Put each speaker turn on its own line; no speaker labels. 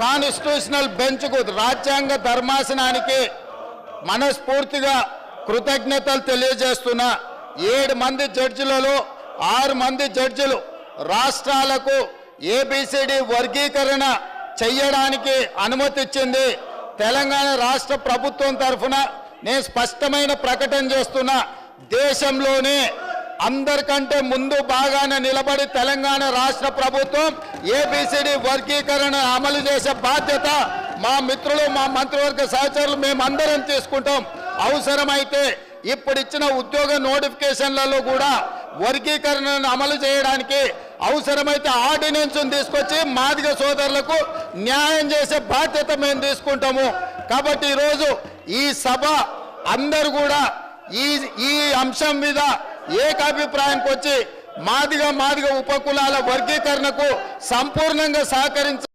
Constitutional బెంచ్కు రాజ్యాంగ ధర్మాసనానికి మనస్ఫూర్తిగా కృతజ్ఞతలు తెలియజేస్తున్న ఏడు మంది జడ్జిలలో ఆరు మంది జడ్జిలు రాష్ట్రాలకు ఏబిసిడి వర్గీకరణ చెయ్యడానికి అనుమతి ఇచ్చింది తెలంగాణ రాష్ట్ర ప్రభుత్వం తరఫున నేను స్పష్టమైన ప్రకటన చేస్తున్నా దేశంలోనే అందరికంటే ముందు బాగానే నిలబడి తెలంగాణ రాష్ట్ర ప్రభుత్వం ఏబిసిడి వర్గీకరణ అమలు చేసే బాధ్యత మా మిత్రులు మా మంత్రివర్గ సహచరులు మేమందరం తీసుకుంటాం. అవసరమైతే ఇప్పుడు ఇచ్చిన ఉద్యోగ నోటిఫికేషన్లలో కూడా వర్గీకరణను అమలు చేయడానికి అవసరమైతే ఆర్డినెన్స్ తీసుకొచ్చి మాదిగ సోదరులకు న్యాయం చేసే బాధ్యత మేము తీసుకుంటాము. కాబట్టి ఈరోజు ఈ సభ అందరు కూడా ఈ ఈ అంశం మీద ఏకాభిప్రాయానికి వచ్చి మాదిగ మాదిగ ఉపకులాల వర్గీకరణకు సంపూర్ణంగా సహకరించ